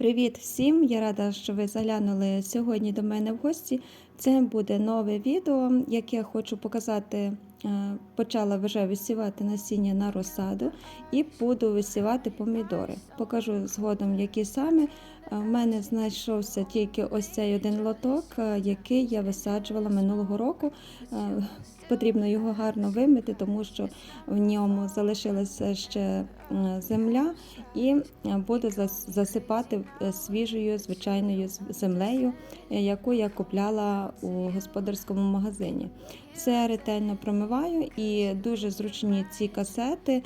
Привіт всім! Я рада, що ви заглянули сьогодні до мене в гості. Це буде нове відео, яке я хочу показати. е, Почала вже висівати насіння на розсаду і буду висівати помідори. Покажу згодом, які саме. Е, В мене знайшовся тільки ось цей один лоток, е, який я висаджувала минулого року. Потрібно його гарно вимити, тому що в ньому залишилася ще земля, і буду зас- засипати свіжою звичайною землею, яку я купляла у господарському магазині. Все ретельно промиваю і дуже зручні ці касети.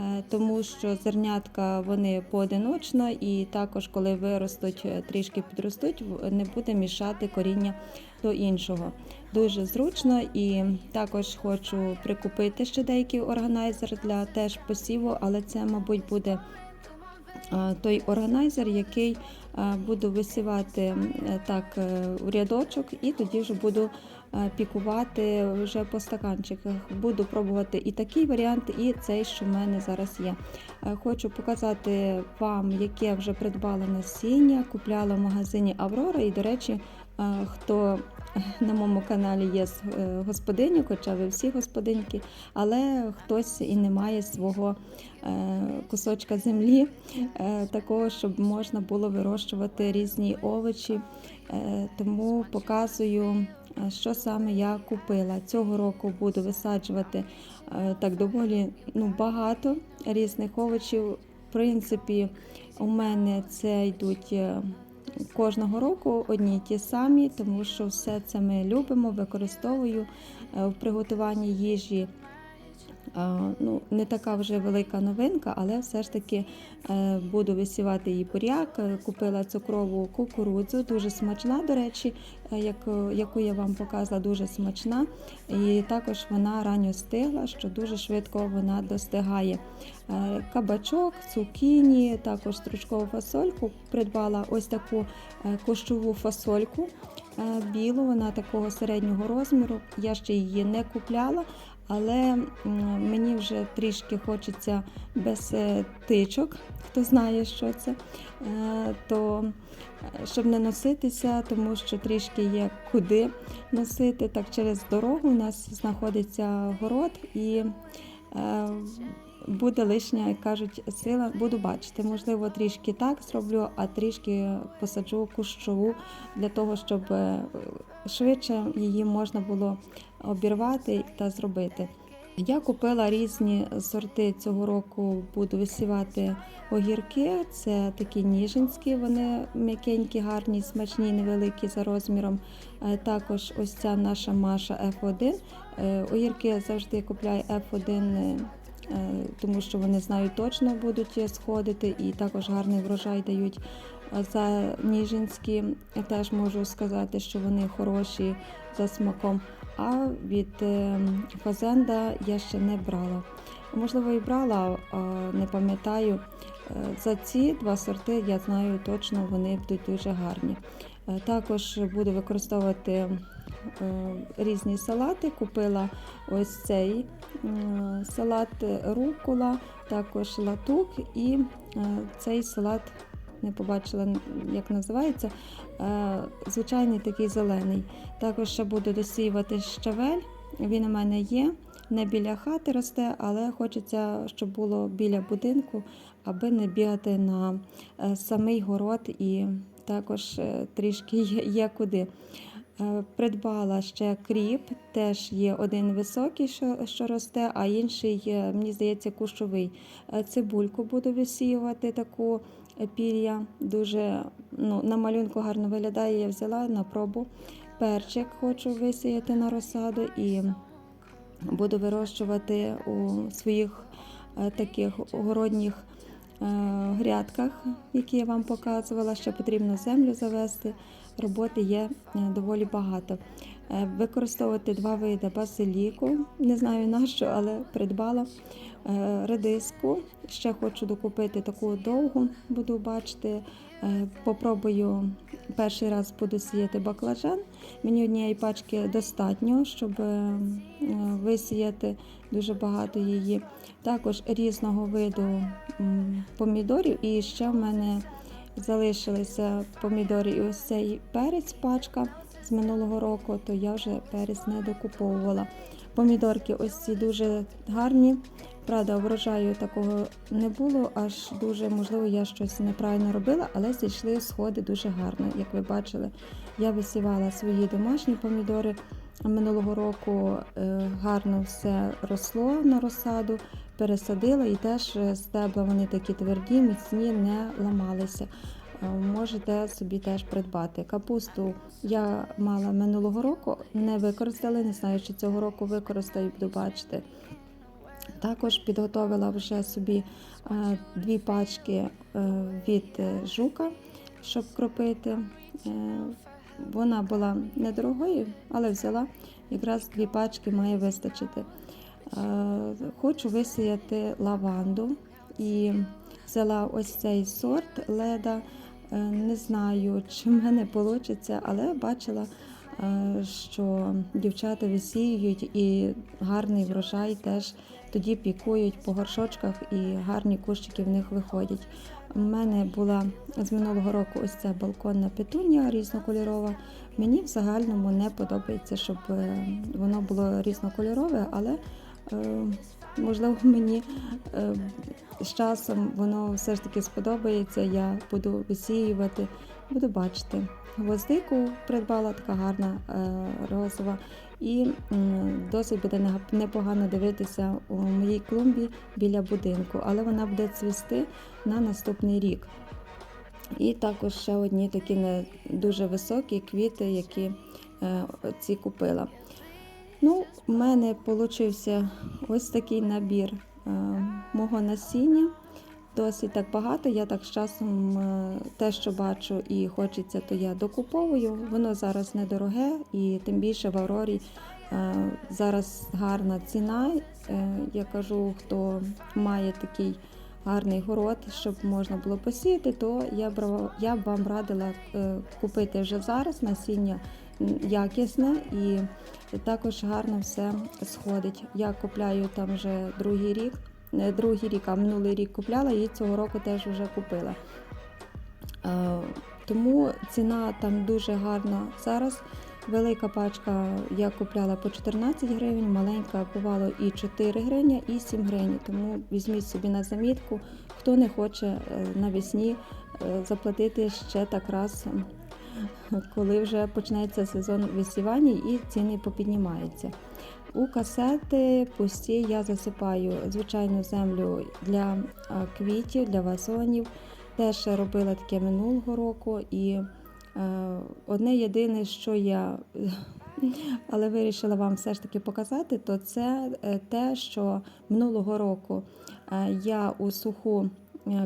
е, Тому що зернятка вони поодиночно, і також, коли виростуть, е, трішки підростуть, не буде мішати коріння до іншого. Дуже зручно і також хочу прикупити ще деякий органайзер для теж посіву, але це, мабуть, буде той органайзер, який е, буду висівати е, так е, у рядочок, і тоді вже буду е, пікувати вже по стаканчиках. Буду пробувати і такий варіант, і цей, що в мене зараз є. Е, Хочу показати вам, яке вже придбала насіння, купляла в магазині Аврора. І, до речі, е, хто на моєму каналі є е, господиню, хоча ви всі господиньки, але хтось і не має свого е, кусочка землі, е, такого, щоб можна було вирощувати різні овочі. Тому показую, що саме я купила. Цього року буду висаджувати так доволі ну, багато різних овочів. В принципі, у мене це йдуть. Кожного року одні й ті самі, тому що все це ми любимо, використовую е, в приготуванні їжі. Е, Ну, не така вже велика новинка, але все ж таки е, буду висівати її буряк. Е, Купила цукрову кукурудзу, дуже смачна, до речі, яку, я вам показала, дуже смачна. І також вона ранньо стигла, що дуже швидко вона достигає. Кабачок, цукіні, також стручкову фасольку. Придбала ось таку кущову фасольку білу, вона такого середнього розміру. Я ще її не купляла, але мені вже трішки хочеться без е, тичок, хто знає, що це, е, то е, щоб не носитися, тому що трішки є куди носити. Так через дорогу у нас знаходиться город і буде лишня, як кажуть, сила. Буду бачити. Можливо, трішки так зроблю, а трішки посаджу кущову для того, щоб е, швидше її можна було обірвати та зробити. Я купила різні сорти цього року. Буду висівати огірки. Це такі ніжинські, вони м'якенькі, гарні, смачні, невеликі за розміром. Е, Також ось ця наша Маша F1. Е, Огірки завжди купляю F1, е, е, тому що вони знають точно будуть сходити і також гарний врожай дають. За ніжинські теж можу сказати, що вони хороші за смаком. А від е, фазенда я ще не брала. Можливо, і брала, не пам'ятаю. Е, За ці два сорти я знаю точно, вони будуть дуже гарні. Е, Також буду використовувати е, різні салати. Купила ось цей салат рукола, також латук і е, цей салат. Не побачила, як називається. Е, Звичайний такий зелений. Також ще буду досіювати щавель. Він у мене є. Не біля хати росте, але хочеться, щоб було біля будинку, аби не бігати на е, самий город і також е, трішки є куди. Е, Придбала ще кріп, теж є один високий, що, що росте, а інший, мені здається, кущовий. Е, Цибульку буду висіювати таку е, пір'я. Дуже ну, на малюнку гарно виглядає. Я взяла на пробу. Перчик хочу висіяти на розсаду і буду вирощувати у своїх таких огородніх е, грядках, які я вам показувала. Ще потрібно землю завести. Роботи є е, доволі багато. Е, Використовувати два види базиліку, не знаю на що, але придбала Е, редиску. Ще хочу докупити таку довгу, буду бачити. Попробую перший раз буду сіяти баклажан. Мені однієї пачки достатньо, щоб висіяти дуже багато її. Також різного виду помідорів. І ще в мене залишилися помідори і ось цей перець пачка з минулого року, то я вже перець не докуповувала. Помідорки ось ці дуже гарні. Правда, врожаю такого не було, аж дуже можливо я щось неправильно робила, але зійшли сходи дуже гарно. Як ви бачили, я висівала свої домашні помідори минулого року. е, Гарно все росло на розсаду, пересадила і теж е, стебла вони такі тверді, міцні, не ламалися. Е, Можете собі теж придбати. Капусту я мала минулого року, не використали, не знаю, чи цього року використаю, буду бачити. Також підготовила вже собі е, дві пачки е, від е, жука, щоб кропити. Е, Вона була недорогою, але взяла якраз дві пачки має вистачити. Е, Хочу висіяти лаванду і взяла ось цей сорт леда. Е, Не знаю, чи в мене вийде, але бачила, е, що дівчата висіюють і гарний врожай теж тоді пікують по горшочках і гарні кущики в них виходять. У мене була з минулого року ось ця балконна петунія різнокольорова. Мені в загальному не подобається, щоб воно було різнокольорове, але можливо мені е, з часом воно все ж таки сподобається. Я буду висіювати, буду бачити. Гвоздику придбала така гарна е, розова, і досить буде непогано дивитися у моїй клумбі біля будинку, але вона буде цвісти на наступний рік. І також ще одні такі не дуже високі квіти, які е, ці купила. Ну, у мене получився ось такий набір е, мого насіння. Досить так багато. Я так з часом е, те, що бачу і хочеться, то я докуповую. Воно зараз недороге, і тим більше в Аврорі е, зараз гарна ціна. Я кажу, хто має такий гарний город, щоб можна було посіяти, то я б вам радила купити вже зараз насіння якісне і також гарно все сходить. Я купляю там вже другий рік, не другий рік, а минулий рік купляла і цього року теж вже купила. Е, Тому ціна там дуже гарна зараз. Велика пачка я купляла по 14 гривень, маленька бувало і 4 гривні, і 7 гривень. Тому візьміть собі на замітку, хто не хоче е, навесні е, заплатити ще так раз, коли вже почнеться сезон висівання і ціни попіднімаються. У касети пусті я засипаю звичайну землю для квітів, для вазонів. Теж робила таке минулого року. І е, одне єдине, що я але вирішила вам все ж таки показати, то це е, те, що минулого року е, я у суху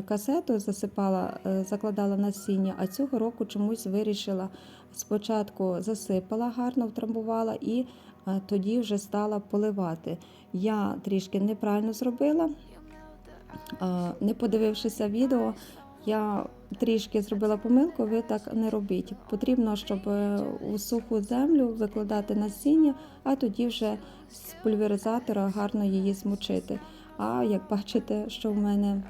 касету засипала, е, закладала насіння, а цього року чомусь вирішила спочатку засипала, гарно втрамбувала і е, тоді вже стала поливати. Я трішки неправильно зробила, е, не подивившися відео. Я трішки зробила помилку, ви так не робіть. Потрібно, щоб е, у суху землю викладати насіння, а тоді вже з пульверизатора гарно її змочити. А як бачите, що в мене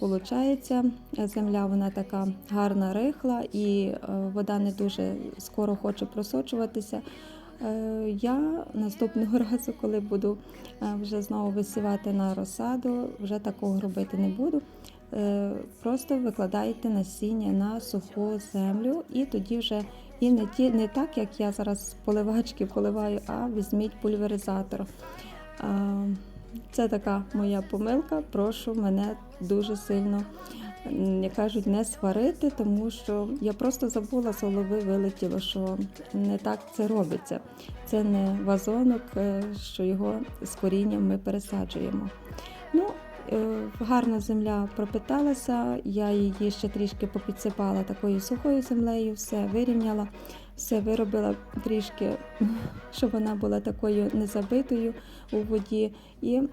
виходить, земля вона така гарна, рихла, і е, вода не дуже скоро хоче просочуватися. Е, Я наступного разу, коли буду е, вже знову висівати на розсаду, вже такого робити не буду. Е, Просто викладаєте насіння на суху землю, і тоді вже і не ті, не так, як я зараз поливачки поливаю, а візьміть пульверизатор. Це така моя помилка. Прошу мене дуже сильно, як кажуть, не сварити, тому що я просто забула з голови вилетіло, що не так це робиться. Це не вазонок, е, що його з корінням ми пересаджуємо. Ну, гарна земля пропиталася, я її ще трішки попідсипала такою сухою землею, все вирівняла, все виробила трішки, щоб вона була такою незабитою у воді, і е,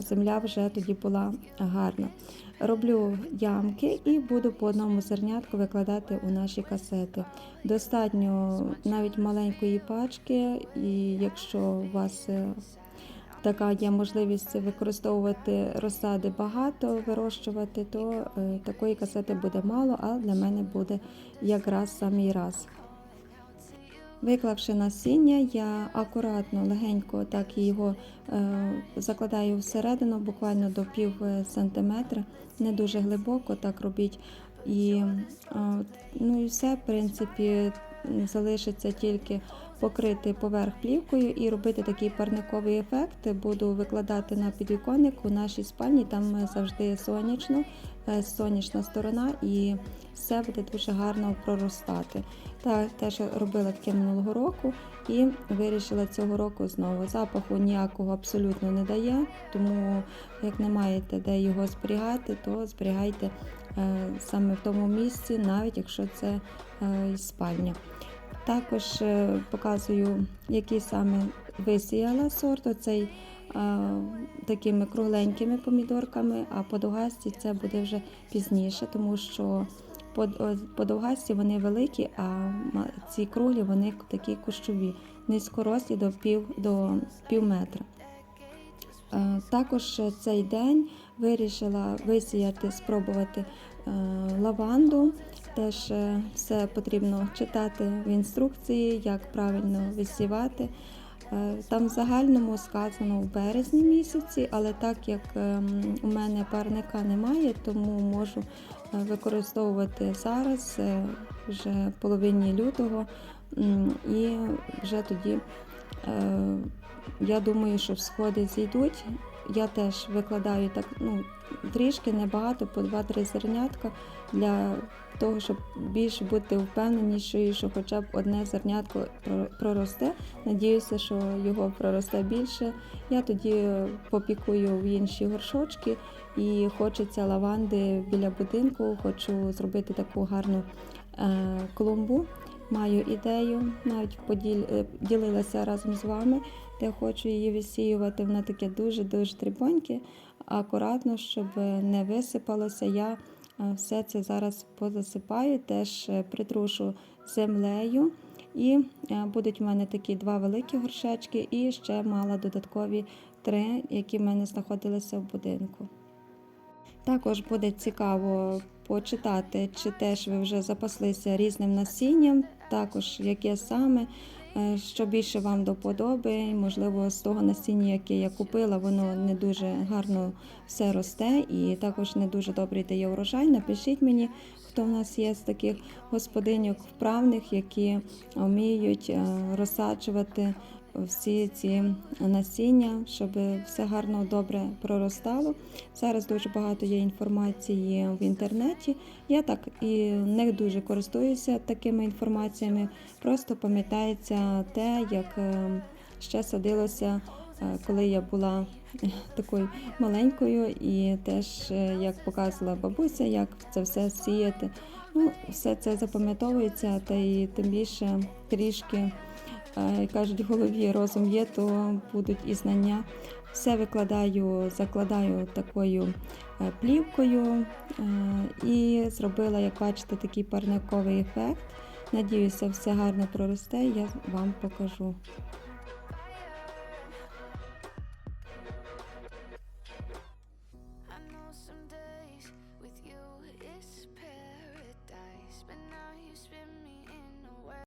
земля вже тоді була гарна. Роблю ямки і буду по одному зернятку викладати у наші касети. Достатньо навіть маленької пачки, і якщо у вас е, така є можливість використовувати розсади багато, вирощувати, то е, такої касети буде мало, а для мене буде якраз самий раз. Виклавши насіння, я акуратно, легенько так його е, закладаю всередину, буквально до пів сантиметра, не дуже глибоко так робіть. І, е, ну і все, в принципі, залишиться тільки покрити поверх плівкою і робити такий парниковий ефект. Буду викладати на підвіконник у нашій спальні, там завжди сонячно, е, сонячна сторона, і все буде дуже гарно проростати. Та теж робила таке минулого року і вирішила цього року знову. Запаху ніякого абсолютно не дає, тому як не маєте де його зберігати, то зберігайте е, саме в тому місці, навіть якщо це е, спальня. Також е, показую, який саме висіяла сорт. Оцей а, такими кругленькими помідорками, а подовгасті це буде вже пізніше, тому що подовгасті вони великі, а ці круглі вони такі кущові, низькорослі до пів, до пів метра. Також цей день вирішила висіяти, спробувати е, лаванду. Теж е, все потрібно читати в інструкції, як правильно висівати. Е, там в загальному сказано в березні місяці, але так як ем, у мене парника немає, тому можу використовувати зараз, вже в половині лютого, і вже тоді я думаю, що всходи зійдуть. Я теж викладаю так, ну, трішки, небагато, по 2-3 зернятка для того, щоб більш бути впевненішою, що хоча б одне зернятко проросте. Надіюся, що його проросте більше. Я тоді попікую в інші горшочки і хочеться лаванди біля будинку. Хочу зробити таку гарну е, клумбу. Маю ідею, навіть поділилася е, разом з вами, де хочу її висіювати. Вона таке дуже-дуже трибоньке, акуратно, щоб не висипалося. Я е, все це зараз позасипаю, теж е, притрушу землею. І будуть в мене такі два великі горшечки, і ще мала додаткові три, які в мене знаходилися в будинку. Також буде цікаво почитати, чи теж ви вже запаслися різним насінням, також яке саме, е, що більше вам до подоби. Можливо, з того насіння, яке я купила, воно не дуже гарно все росте і також не дуже добрий дає урожай. Напишіть мені, хто в нас є з таких господиньок вправних, які вміють е, розсаджувати всі ці насіння, щоб все гарно добре проростало. Зараз дуже багато є інформації в інтернеті. Я так і не дуже користуюся такими інформаціями. Просто пам'ятається те, як е, ще садилося, е, коли я була такою маленькою, і теж е, як показувала бабуся, як це все сіяти. Ну, Все це запам'ятовується, та й тим більше трішки. Е, кажуть, в голові розум є, то будуть і знання. Все викладаю, закладаю такою е, плівкою е, і зробила, як бачите, такий парниковий ефект. Надіюся, все гарно проросте, я вам покажу.